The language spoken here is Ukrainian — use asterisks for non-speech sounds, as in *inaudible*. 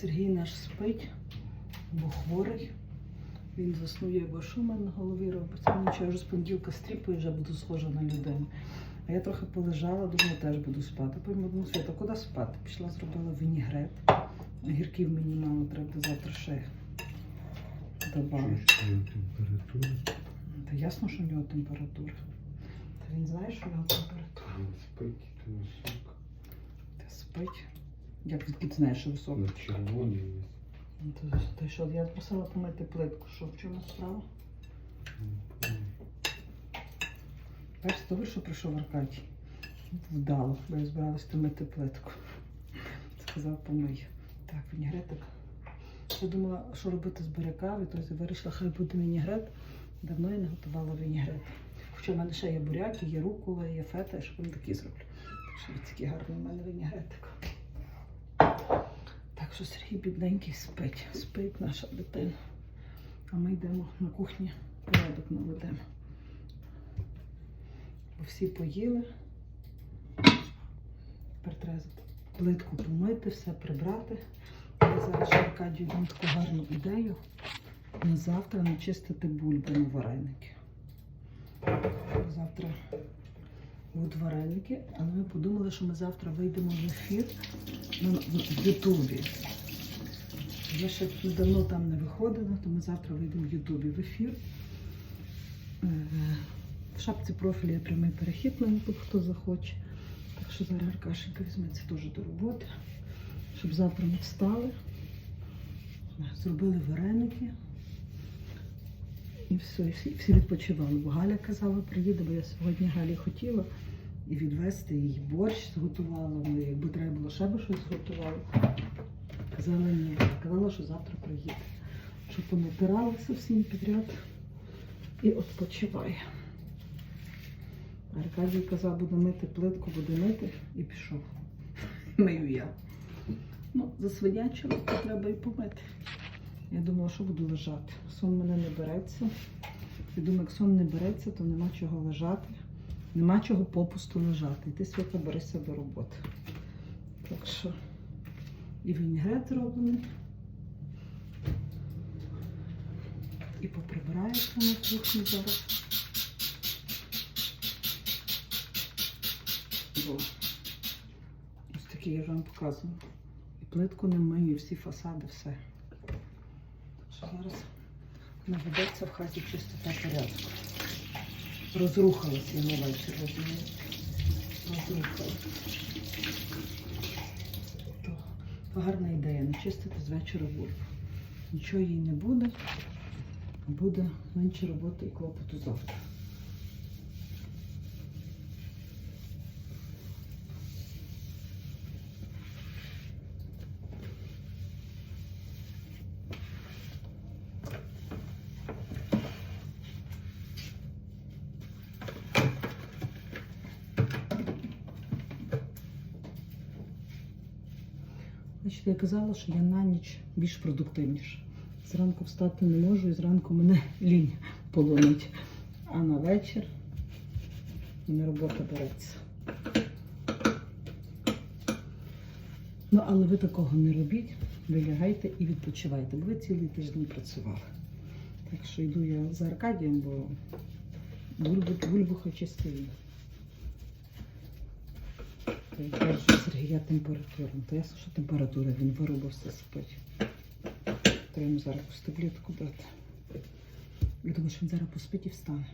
Сергій наш спить, бо хворий. Він заснує, бо що в мене на голові робиться. Нічого, я вже з понеділка стріпаю, вже буду схожа на людину. А я трохи полежала, думаю, теж буду спати. Потім одну свята, куди спати? Пішла, зробила вінігрет. Гірків мені мало, треба завтра ще добавити. Та ясно, що в нього температура. Та він знає, що в нього температура. Він спить, то висока. Та спить. Як звідки ти знаєш, що висока? На червоній весь. Ну, то, то що, я просила помити плитку. Що, в чому справа? Бачите, добре, що прийшов Аркадій. Вдало, бо я збиралась то мити плитку. Сказав, помий. Так, вінігретик. Я думала, що робити з буряка, відтоді вирішила, хай буде вінігрет. Давно я не готувала вінігрет. Хоча в мене ще є буряк, є рукола, є фета, я ще вам такі зроблю. Так що такий гарний в мене вінігретик. Так що Сергій бідненький спить. Спить наша дитина. А ми йдемо на кухні, порядок наведемо. Бо всі поїли. Тепер треба плитку помити, все прибрати. Я зараз Аркадію дам таку гарну ідею. На завтра начистити бульби на вареники. Завтра будуть вареники, але ми подумали, що ми завтра вийдемо в ефір в Ютубі. Я ще давно там не виходила, то ми завтра вийдемо в Ютубі в ефір. Е, В шапці профілю є прямий перехід на Ютуб, хто захоче. Так що зараз Аркашенька візьметься дуже до роботи, щоб завтра ми встали, зробили вареники. І все, і всі, всі відпочивали. Бо Галя казала, приїде, бо я сьогодні Галі хотіла і відвести їй борщ зготувала. Ну, якби треба було ще би щось зготувала. Казала ні. Казала, що завтра приїде. Щоб понатиралися всім підряд і відпочиває. Аркадій казав, буду мити плитку, буду мити і пішов. Мию я. Ну, засвинячило, то треба і помити. Я думала, що буду лежати. Сон мене не береться. Я думаю, як сон не береться, то нема чого лежати. Нема чого попусту лежати. І ти свято берешся до роботи. Так що і вінігрет зроблений. І поприбирається на кухні зараз. Бо ось такі я ж вам показую. І плитку не мию, всі фасади, все. Зараз наведеться в хаті чистота порядку. Розрухалася я вечір, розумієте? Розрухалася. Гарна ідея, не чистити з вечора бульбу. Нічого їй не буде, буде менше роботи і клопоту завтра. Значить, я казала, що я на ніч більш продуктивніша. Зранку встати не можу і зранку мене *laughs* лінь полонить. А на вечір мене робота береться. Ну, але ви такого не робіть, ви лягайте і відпочивайте, бо ви цілий тиждень працювали. Так що йду я за Аркадієм, бо бульбу, бульбу хоче стоїть. То я. Ну, То ясно, що температура, він виробився спить. Треба йому зараз якусь таблетку дати. Я думаю, що він зараз поспить і встане.